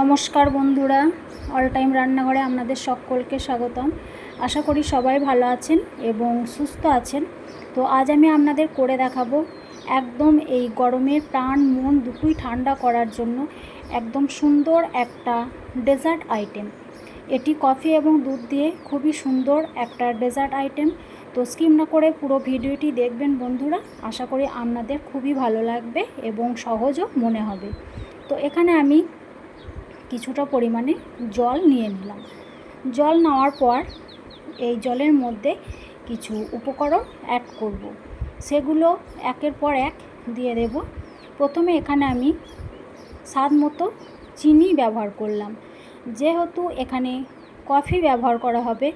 নমস্কার বন্ধুরা all time রান্নাঘরে আপনাদের সকলকে স্বাগতম। আশা করি সবাই ভালো আছেন এবং সুস্থ আছেন। তো আজ আমি আপনাদের করে দেখাবো একদম এই গরমের প্রাণ মন দুটোই ঠান্ডা করার জন্য একদম সুন্দর একটা ডেজার্ট আইটেম। এটি কফি এবং দুধ দিয়ে খুবই সুন্দর একটা ডেজার্ট আইটেম। তো স্কিম না করে পুরো ভিডিওটি দেখবেন বন্ধুরা। আশা করি আপনাদের খুবই ভালো লাগবে এবং সহজও মনে হবে। তো এখানে আমি কিছুটা পরিমাণে জল নিয়ে নিলাম। জল নেওয়ার পর এই জলের মধ্যে কিছু উপকরণ অ্যাড করব। সেগুলো একের পর এক দিয়ে দেব। প্রথমে এখানে আমি স্বাদ মতো চিনি ব্যবহার করলাম। যেহেতু এখানে কফি ব্যবহার করা হবে,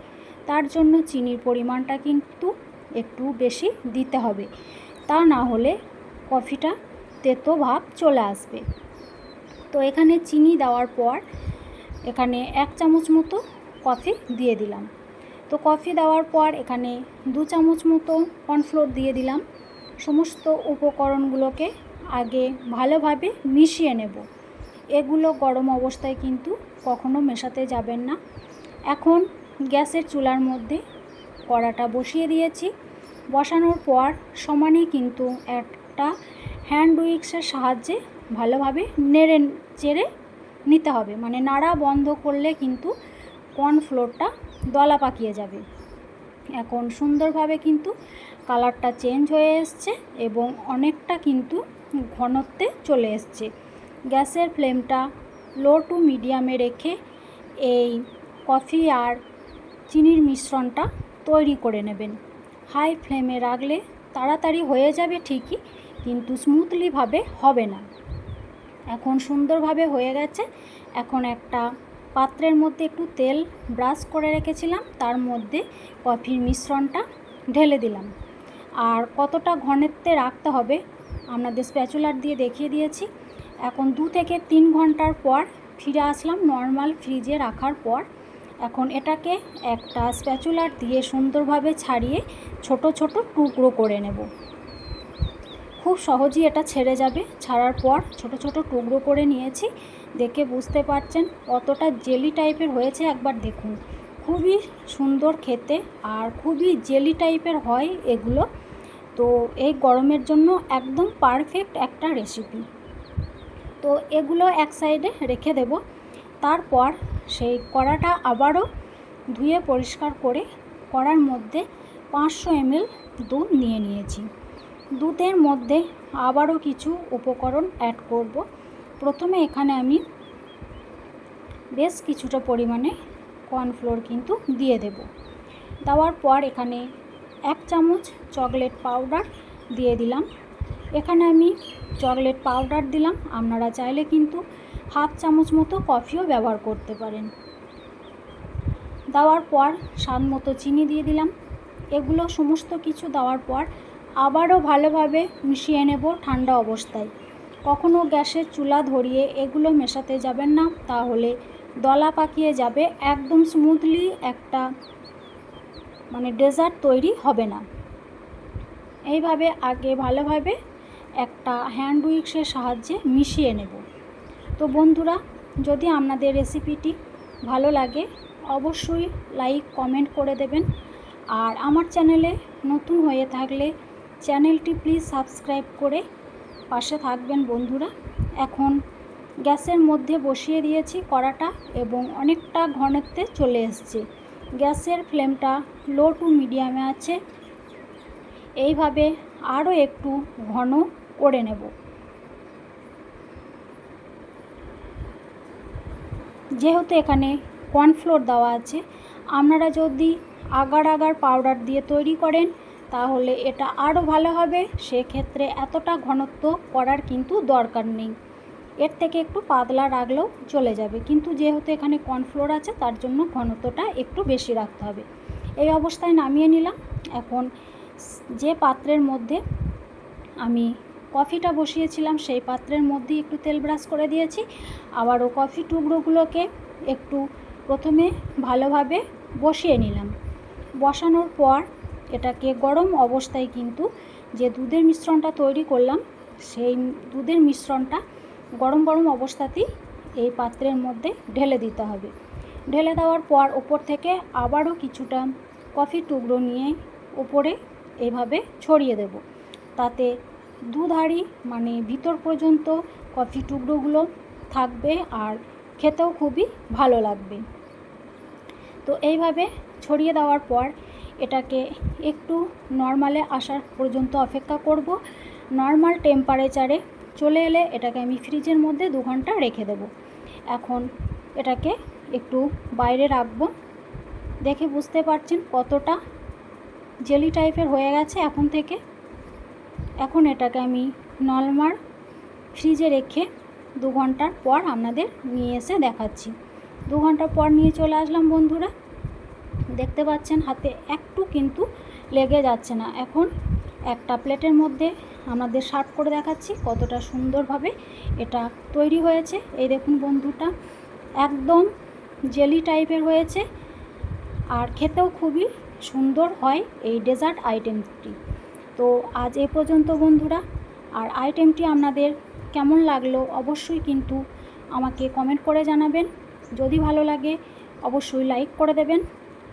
তার জন্য চিনির পরিমাণটা কিন্তু একটু বেশি দিতে হবে। তা না হলে কফিটা তেতো ভাব চলে আসবে। তো এখানে চিনি দেওয়ার পর এখানে এক চামচ মতো কফি দিয়ে দিলাম। তো কফি দেওয়ার পর এখানে দু চামচ মতো কর্নফ্লোর দিয়ে দিলাম। সমস্ত উপকরণগুলোকে আগে ভালোভাবে মিশিয়ে নেব। এগুলো গরম অবস্থায় কিন্তু কখনো মেশাতে যাবেন না। এখন গ্যাসের চুলার মধ্যে কড়াটা বসিয়ে দিয়েছি। বসানোর পর সমানে কিন্তু একটা হ্যান্ড উইক্সের সাহায্যে ভালোভাবে নেড়ে চেড়ে নিতে হবে। মানে নাড়া বন্ধ করলে কিন্তু কর্নফ্লোরটা দলা পাকিয়ে যাবে। এখন সুন্দরভাবে কিন্তু কালারটা চেঞ্জ হয়ে এসছে এবং অনেকটা কিন্তু ঘনত্বে চলে এসছে। গ্যাসের ফ্লেমটা লো টু মিডিয়ামে রেখে এই কফি আর চিনির মিশ্রণটা তৈরি করে নেবেন। হাই ফ্লেমে রাখলে তাড়াতাড়ি হয়ে যাবে ঠিকই, কিন্তু স্মুথলিভাবে হবে না। এখন সুন্দরভাবে হয়ে গেছে। এখন একটা পাত্রের মধ্যে একটু তেল ব্রাশ করে রেখেছিলাম, তার মধ্যে কফির মিশ্রণটা ঢেলে দিলাম। আর কতটা ঘনত্বে রাখতে হবে আপনাদের স্প্যাচুলার দিয়ে দেখিয়ে দিয়েছি। এখন দু থেকে তিন ঘণ্টার পর ফিরে আসলাম নর্মাল ফ্রিজে রাখার পর। এখন এটাকে একটা স্প্যাচুলার দিয়ে সুন্দরভাবে ছাড়িয়ে ছোট ছোট টুকরো করে নেব। খুব সহজেই এটা ছেড়ে যাবে। ছাড়ার পর ছোট ছোট টুকরো করে নিয়েছি। দেখে বুঝতে পারছেন কতটা জেলি টাইপের হয়েছে একবার দেখুন। খুবই সুন্দর খেতে আর খুবই জেলি টাইপের হয় এগুলো। তো এই গরমের জন্য একদম পারফেক্ট একটা রেসিপি। তো এগুলো এক সাইডে রেখে দেব। তারপর সেই কড়াটা আবারও ধুয়ে পরিষ্কার করে কড়ার মধ্যে পাঁচশো এমএল দুধ নিয়ে নিয়েছি। দুধের মধ্যে আবারও কিছু উপকরণ অ্যাড করব। প্রথমে এখানে আমি বেশ কিছুটা পরিমাণে কর্নফ্লোর কিন্তু দিয়ে দেব। দেওয়ার পর এখানে এক চামচ চকলেট পাউডার দিয়ে দিলাম। এখানে আমি চকলেট পাউডার দিলাম। আপনারা চাইলে কিন্তু হাফ চামচ মতো কফিও ব্যবহার করতে পারেন। দেওয়ার পর স্বাদ মতো চিনি দিয়ে দিলাম। এগুলো সমস্ত কিছু দেওয়ার পর আবারও ভালোভাবে মিশিয়ে নেব ঠান্ডা অবস্থায়। কখনও গ্যাসের চুলা ধরিয়ে এগুলো মেশাতে যাবেন না, তাহলে দলা পাকিয়ে যাবে, একদম স্মুথলি একটা মানে ডেজার্ট তৈরি হবে না। এইভাবে আগে ভালোভাবে একটা হ্যান্ড উইক্সের সাহায্যে মিশিয়ে নেব। তো বন্ধুরা, যদি আপনাদের রেসিপিটি ভালো লাগে, অবশ্যই লাইক, কমেন্ট করে দেবেন। আর আমার চ্যানেলে নতুন হয়ে থাকলে চ্যানেলটি প্লিজ সাবস্ক্রাইব করে পাশে থাকবেন বন্ধুরা। এখন গ্যাসের মধ্যে বসিয়ে দিয়েছি কড়াটা এবং অনেকটা ঘনত্বে চলে এসছে। গ্যাসের ফ্লেমটা লো টু মিডিয়ামে আছে। এইভাবে আরও একটু ঘন করে নেব। যেহেতু এখানে কর্নফ্লোর দেওয়া আছে, আপনারা যদি আগার আগার পাউডার দিয়ে তৈরি করেন তাহলে এটা আরও ভালো হবে। সেক্ষেত্রে এতটা ঘনত্ব করার কিন্তু দরকার নেই। এর থেকে একটু পাতলা রাখলেও চলে যাবে। কিন্তু যেহেতু এখানে কর্নফ্লোর আছে, তার জন্য ঘনত্বটা একটু বেশি রাখতে হবে। এই অবস্থায় নামিয়ে নিলাম। এখন যে পাত্রের মধ্যে আমি কফিটা বসিয়েছিলাম, সেই পাত্রের মধ্যে একটু তেল ব্রাশ করে দিয়েছি। আবারও কফি টুকরোগুলোকে একটু প্রথমে ভালোভাবে বসিয়ে নিলাম। বসানোর পর এটাকে গরম অবস্থায় কিন্তু যে দুধের মিশ্রণটা তৈরি করলাম, সেই দুধের মিশ্রণটা গরম গরম অবস্থাতেই এই পাত্রের মধ্যে ঢেলে দিতে হবে। ঢেলে দেওয়ার পর ওপর থেকে আবারও কিছুটা কফি টুকরো নিয়ে ওপরে এভাবে ছড়িয়ে দেব। তাতে দুধারি মানে ভিতর পর্যন্ত কফি টুকরোগুলো থাকবে আর খেতেও খুবই ভালো লাগবে। তো এইভাবে ছড়িয়ে দেওয়ার পর এটাকে একটু নর্মালে আসার পর্যন্ত অপেক্ষা করব। নর্মাল টেম্পারেচারে চলে এলে এটাকে আমি ফ্রিজের মধ্যে দু ঘণ্টা রেখে দেব। এখন এটাকে একটু বাইরে রাখব। দেখে বুঝতে পারছেন কতটা জেলি টাইপের হয়ে গেছে এখন থেকে। এখন এটাকে আমি নর্মাল ফ্রিজে রেখে দু ঘণ্টার পর আপনাদের নিয়ে এসে দেখাচ্ছি। দু ঘণ্টা পর নিয়ে চলে আসলাম বন্ধুরা। দেখতে পাচ্ছেন হাতে একটু কিন্তু লেগে যাচ্ছে না। এখন একটা প্লেটের মধ্যে আমাদের সার্ভ করে দেখাচ্ছি কতটা সুন্দরভাবে এটা তৈরি হয়েছে। এই দেখুন বন্ধুটা, একদম জেলি টাইপের হয়েছে আর খেতেও খুবই সুন্দর হয় এই ডেজার্ট আইটেমটি। তো আজ এ পর্যন্ত বন্ধুরা, আর আইটেমটি আপনাদের কেমন লাগল অবশ্যই কিন্তু আমাকে কমেন্ট করে জানাবেন। যদি ভালো লাগে অবশ্যই লাইক করে দেবেন।